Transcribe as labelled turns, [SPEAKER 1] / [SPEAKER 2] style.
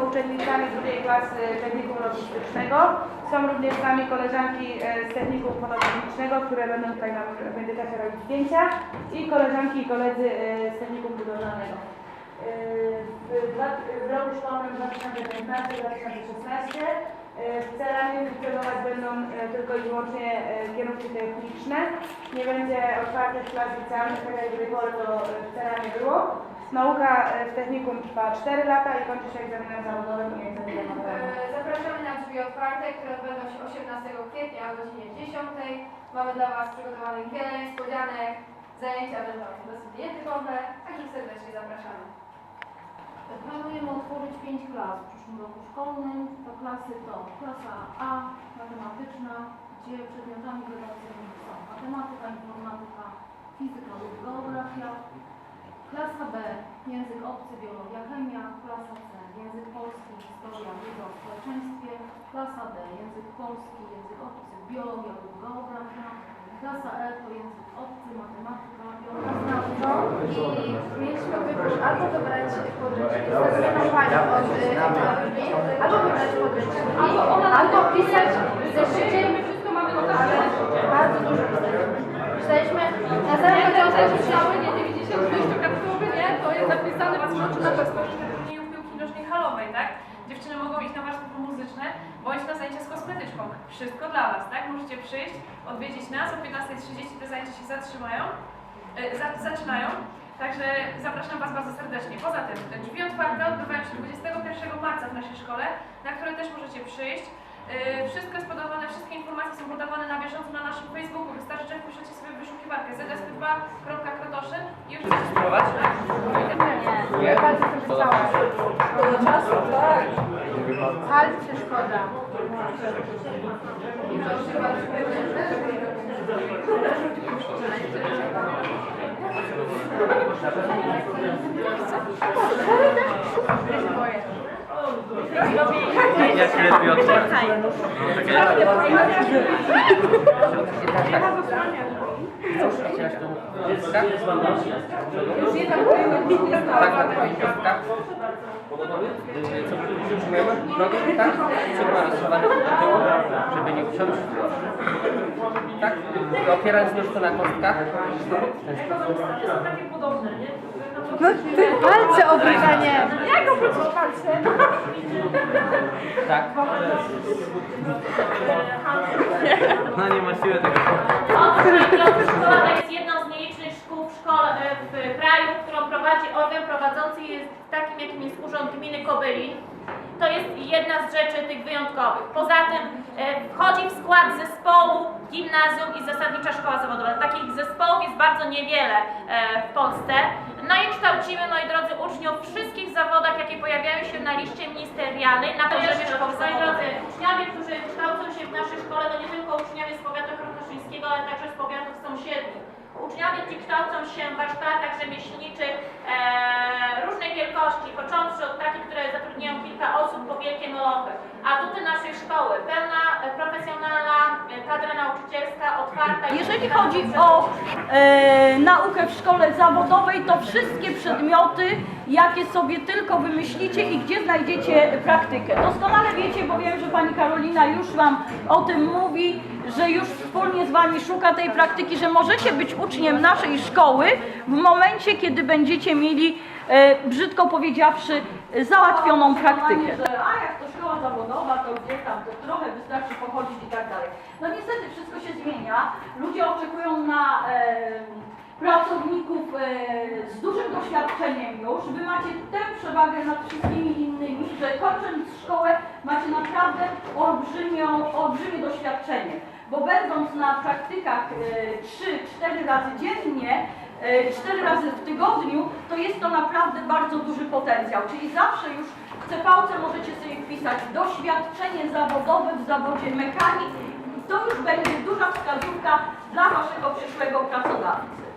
[SPEAKER 1] jesteśmy uczennicami drugiej klasy technikum logistycznego. Są również z nami koleżanki e, z technikum fototechnicznego, które będą tutaj nam w międzyczasie robić zdjęcia i koleżanki i koledzy e, z technikum budowlanego. E, W, w roku szkolnym 2015-2016 e, celami funkcjonować będą tylko i wyłącznie kierunki techniczne. Nie będzie otwartych klas licealnych, tak jak do tej pory to e, celami było. Nauka e, w technikum trwa 4 lata i kończy się egzaminem zawodowym i egzaminem.
[SPEAKER 2] E, Zapraszamy na drzwi otwarte, które odbędą się 18 kwietnia o godzinie 10. Mamy dla Was przygotowanych wiele niespodzianek. Zajęcia będą dosyć nietypowe, także serdecznie zapraszamy.
[SPEAKER 3] Planujemy otworzyć pięć klas w przyszłym roku szkolnym. To klasy to klasa A, matematyczna, gdzie przedmiotami redakcyjnymi są matematyka, informatyka, fizyka lub geografia. Klasa B, język obcy, biologia, chemia. Klasa C, język polski, historia, wiedza o społeczeństwie. Klasa D, język polski, język obcy, biologia lub geografia. Klasa E to język obcy, matematyka, biologia.
[SPEAKER 2] I mieliśmy wybór albo dobrać podręczniki z zaznaną panią od y, ekonomii, albo wybrać podręczniki, albo pisać w zeszycie.
[SPEAKER 4] wszystko mamy do
[SPEAKER 2] Ale bardzo dużo pisaliśmy. Pisaliśmy na samym początku
[SPEAKER 4] Cały nie 96 to kapituły, nie? To jest zapisane w oczy na pewno. turnieju piłki nożnej halowej, tak? Dziewczyny mogą iść na warsztaty muzyczne, bądź na zajęcia z kosmetyczką. Wszystko dla Was, tak? Możecie przyjść, odwiedzić nas, o 15.30 te zajęcia się zatrzymają, e, za, zaczynają. Także zapraszam Was bardzo serdecznie. Poza tym drzwi otwarte odbywają się 21 marca w naszej szkole, na które też możecie przyjść. E, Wszystko jest podawane, wszystkie informacje są podawane na bieżąco na naszym Facebooku. Wystarczy, że wpiszecie sobie wyszukiwarkę zsp2.krotoszy i już spróbować.
[SPEAKER 2] Nie, bardzo sobie cała. Palcie szkoda.
[SPEAKER 5] Jak lepiej otworzyć? Chciałaś dziecka?
[SPEAKER 2] Już jedna.
[SPEAKER 5] Tak, na tych kostkach. Co przytrzymujemy? Nogi, tak? Co ma rozsuwane do tyłu, żeby nie usiąść. Tak? Opierając nóżkę na kostkach.
[SPEAKER 2] Palce obryzanie.
[SPEAKER 4] Jak obrócić palce?
[SPEAKER 5] Tak. No nie ma siły tego.
[SPEAKER 6] Jest jedną z nielicznych szkół w, szkole, w kraju, którą prowadzi organ prowadzący jest takim, jakim jest Urząd Gminy Kobylin. To jest jedna z rzeczy tych wyjątkowych. Poza tym e, wchodzi w skład zespołu gimnazjum i zasadnicza szkoła zawodowa. Takich zespołów jest bardzo niewiele e, w Polsce. No i kształcimy, moi drodzy, uczniów w wszystkich zawodach, jakie pojawiają się na liście ministerialnej na poziomie szkoły zawodowej. Uczniowie, którzy kształcą się w naszej szkole, to nie tylko uczniowie z powiatu krotoszyńskiego, ale także z powiatów sąsiednich. Uczniowie ci kształcą się w warsztatach rzemieślniczych e, różnej wielkości, począwszy od takich, które zatrudniają kilka osób po wielkie molochy. Atuty naszej szkoły, pełna e, profesjonalna e, kadra nauczycielska, otwarta.
[SPEAKER 3] Jeżeli chodzi o e, naukę w szkole zawodowej, to wszystkie przedmioty, jakie sobie tylko wymyślicie i gdzie znajdziecie praktykę. Doskonale wiecie, bo wiem, że Pani Karolina już Wam o tym mówi, że już wspólnie z Wami szuka tej praktyki, że możecie być uczniem naszej szkoły w momencie, kiedy będziecie mieli, e, brzydko powiedziawszy, załatwioną praktykę. A jak to szkoła zawodowa, to gdzie tam, to trochę wystarczy pochodzić i tak dalej. No niestety wszystko się zmienia. Ludzie oczekują na e, pracowników z dużym doświadczeniem już. Wy macie tę przewagę nad wszystkimi innymi, że kończąc szkołę macie naprawdę olbrzymią, olbrzymie doświadczenie. Bo będąc na praktykach e, 3-4 razy dziennie, e, 4 razy w tygodniu, to jest to naprawdę bardzo duży potencjał. Czyli zawsze już w CVC możecie sobie wpisać doświadczenie zawodowe w zawodzie mechanik to już będzie duża wskazówka dla waszego przyszłego pracodawcy.